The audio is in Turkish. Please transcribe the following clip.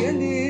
gelir.